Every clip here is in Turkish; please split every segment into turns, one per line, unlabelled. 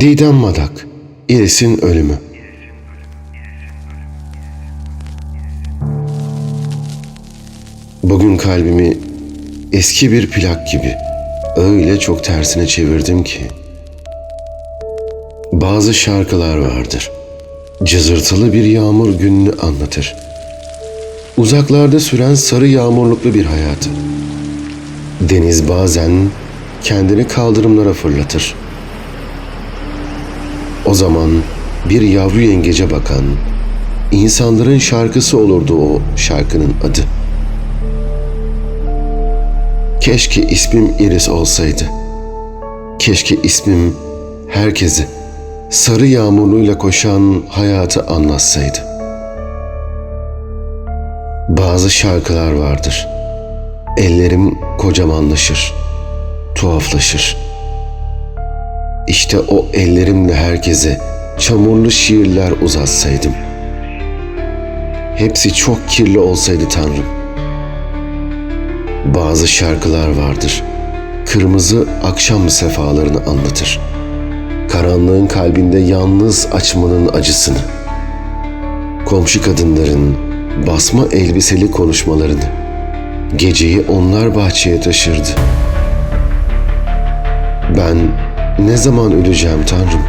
Didem Madak, Iris'in ölümü. Bugün kalbimi eski bir plak gibi öyle çok tersine çevirdim ki. Bazı şarkılar vardır. Cızırtılı bir yağmur gününü anlatır. Uzaklarda süren sarı yağmurluklu bir hayatı. Deniz bazen kendini kaldırımlara fırlatır. O zaman bir yavru yengece bakan, insanların şarkısı olurdu o şarkının adı. Keşke ismim Iris olsaydı. Keşke ismim herkese sarı yağmurluyla koşan hayatı anlatsaydı. Bazı şarkılar vardır. Ellerim kocamanlaşır, tuhaflaşır. İşte o ellerimle herkese çamurlu şiirler uzatsaydım. Hepsi çok kirli olsaydı Tanrım. Bazı şarkılar vardır. Kırmızı akşam sefalarını anlatır. Karanlığın kalbinde yalnız açmanın acısını. Komşu kadınların basma elbiseli konuşmalarını. Geceyi onlar bahçeye taşırdı. Ben ne zaman öleceğim Tanrım?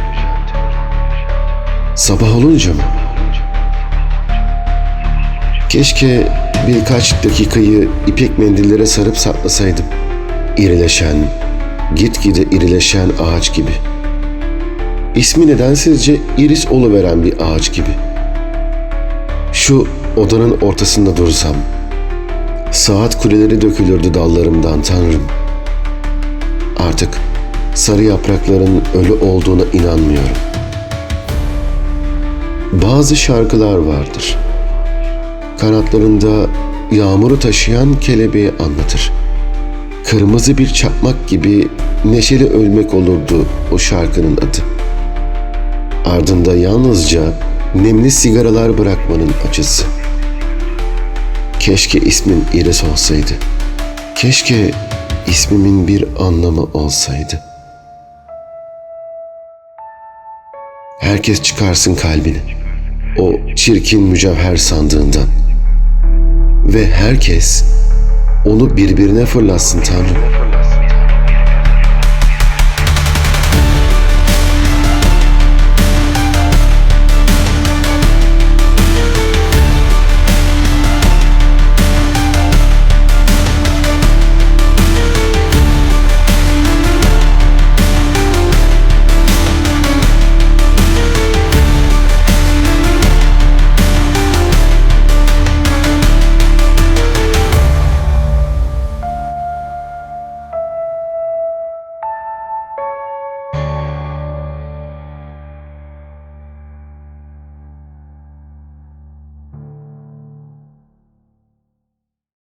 Sabah olunca mı? Keşke birkaç dakikayı ipek mendillere sarıp saklasaydım. İrileşen, gitgide irileşen ağaç gibi. İsmi nedensizce iris oluveren bir ağaç gibi. Şu odanın ortasında dursam, saat kuleleri dökülürdü dallarımdan Tanrım. Artık sarı yaprakların ölü olduğuna inanmıyorum. Bazı şarkılar vardır. Kanatlarında yağmuru taşıyan kelebeği anlatır. Kırmızı bir çakmak gibi neşeli ölmek olurdu o şarkının adı. Ardında yalnızca nemli sigaralar bırakmanın acısı. Keşke ismin Iris olsaydı. Keşke ismimin bir anlamı olsaydı. Herkes çıkarsın kalbini. O çirkin mücevher sandığından. Ve herkes onu birbirine fırlatsın Tanrım.